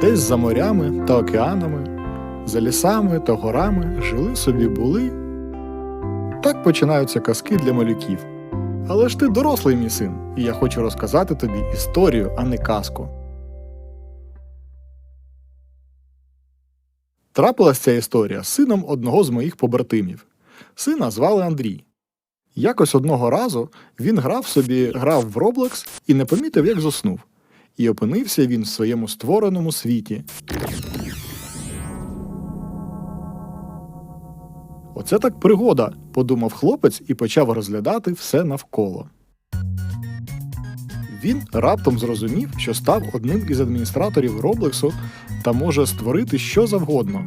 Десь за морями та океанами, за лісами та горами жили собі були. Так починаються казки для малюків. Але ж ти дорослий, мій син, і я хочу розказати тобі історію, а не казку. Трапилась ця історія з сином одного з моїх побратимів. Сина звали Андрій. Якось одного разу він грав собі, грав в Roblox і не помітив, як заснув. І опинився він в своєму створеному світі. Оце так пригода, подумав хлопець і почав розглядати все навколо. Він раптом зрозумів, що став одним із адміністраторів Роблексу та може створити що завгодно.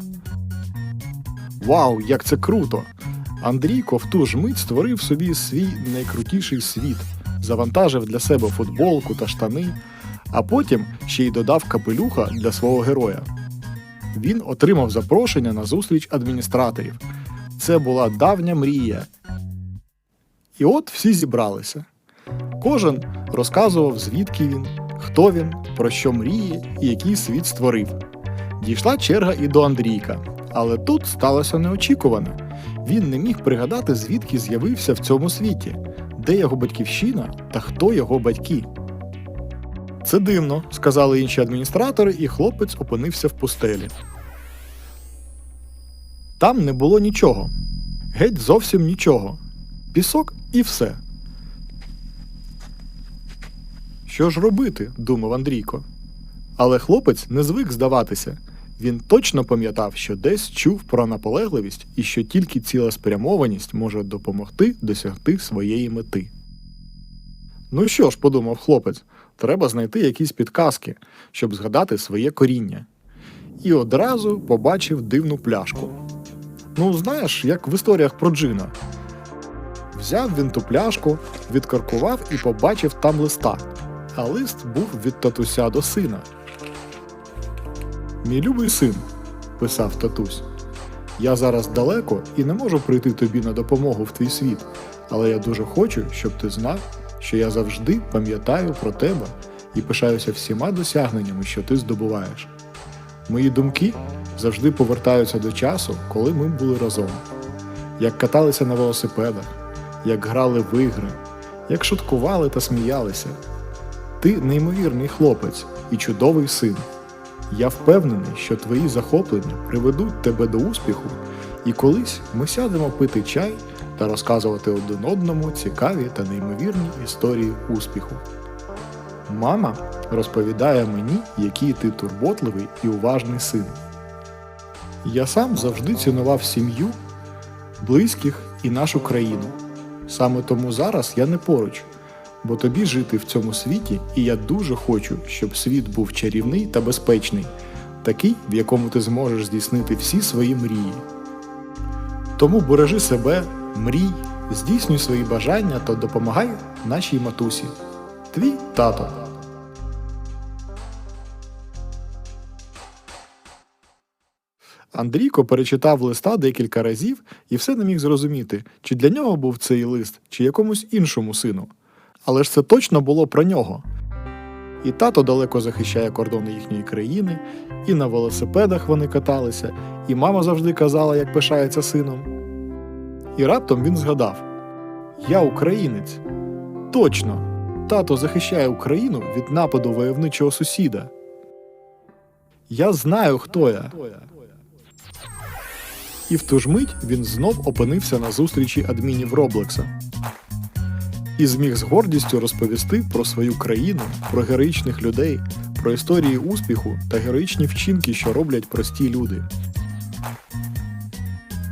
Вау, як це круто! Андрійко в ту ж мить створив собі свій найкрутіший світ, завантажив для себе футболку та штани, а потім ще й додав капелюха для свого героя. Він отримав запрошення на зустріч адміністраторів. Це була давня мрія. І от всі зібралися. Кожен розказував, звідки він, хто він, про що мріє і який світ створив. Дійшла черга і до Андрійка, але тут сталося неочікуване. Він не міг пригадати, звідки з'явився в цьому світі, де його батьківщина та хто його батьки. Це дивно, сказали інші адміністратори, і хлопець опинився в пустелі. Там не було нічого. Геть зовсім нічого. Пісок і все. Що ж робити? думав Андрійко. Але хлопець не звик здаватися. Він точно пам'ятав, що десь чув про наполегливість і що тільки цілеспрямованість може допомогти досягти своєї мети. Ну що ж, подумав хлопець, треба знайти якісь підказки, щоб згадати своє коріння. І одразу побачив дивну пляшку. Ну, знаєш, як в історіях про Джина. Взяв він ту пляшку, відкаркував і побачив там листа. А лист був від татуся до сина. Мій любий син, писав татусь, я зараз далеко і не можу прийти тобі на допомогу в твій світ, але я дуже хочу, щоб ти знав, що я завжди пам'ятаю про тебе і пишаюся всіма досягненнями, що ти здобуваєш. Мої думки завжди повертаються до часу, коли ми були разом. Як каталися на велосипедах, як грали в ігри, як шуткували та сміялися. Ти неймовірний хлопець і чудовий син. Я впевнений, що твої захоплення приведуть тебе до успіху, і колись ми сядемо пити чай та розказувати один одному цікаві та неймовірні історії успіху. Мама розповідає мені, який ти турботливий і уважний син. Я сам завжди цінував сім'ю, близьких і нашу країну. Саме тому зараз я не поруч, бо тобі жити в цьому світі, і я дуже хочу, щоб світ був чарівний та безпечний, такий, в якому ти зможеш здійснити всі свої мрії. Тому бережи себе, мрій, здійснюй свої бажання та допомагай нашій матусі. Твій тато. Андрійко перечитав листа декілька разів і все не міг зрозуміти, чи для нього був цей лист, чи якомусь іншому сину. Але ж це точно було про нього. І тато далеко захищає кордони їхньої країни, і на велосипедах вони каталися, і мама завжди казала, як пишається сином. І раптом він згадав: Я українець. Точно, тато захищає Україну від нападу войовничого сусіда. Я знаю, хто я. І в ту ж мить він знов опинився на зустрічі адмінів Роблекса і зміг з гордістю розповісти про свою країну, про героїчних людей, про історії успіху та героїчні вчинки, що роблять прості люди.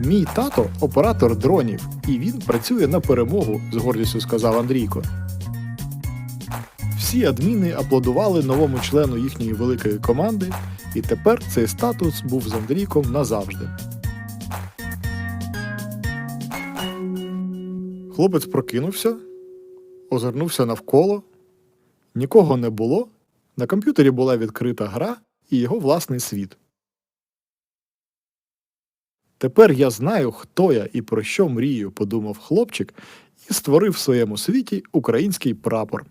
Мій тато оператор дронів, і він працює на перемогу, з гордістю сказав Андрійко. Всі адміни аплодували новому члену їхньої великої команди, і тепер цей статус був з Андрійком назавжди. Хлопець прокинувся, озирнувся навколо. Нікого не було. На комп'ютері була відкрита гра і його власний світ. Тепер я знаю, хто я і про що мрію, подумав хлопчик і створив в своєму світі український прапор.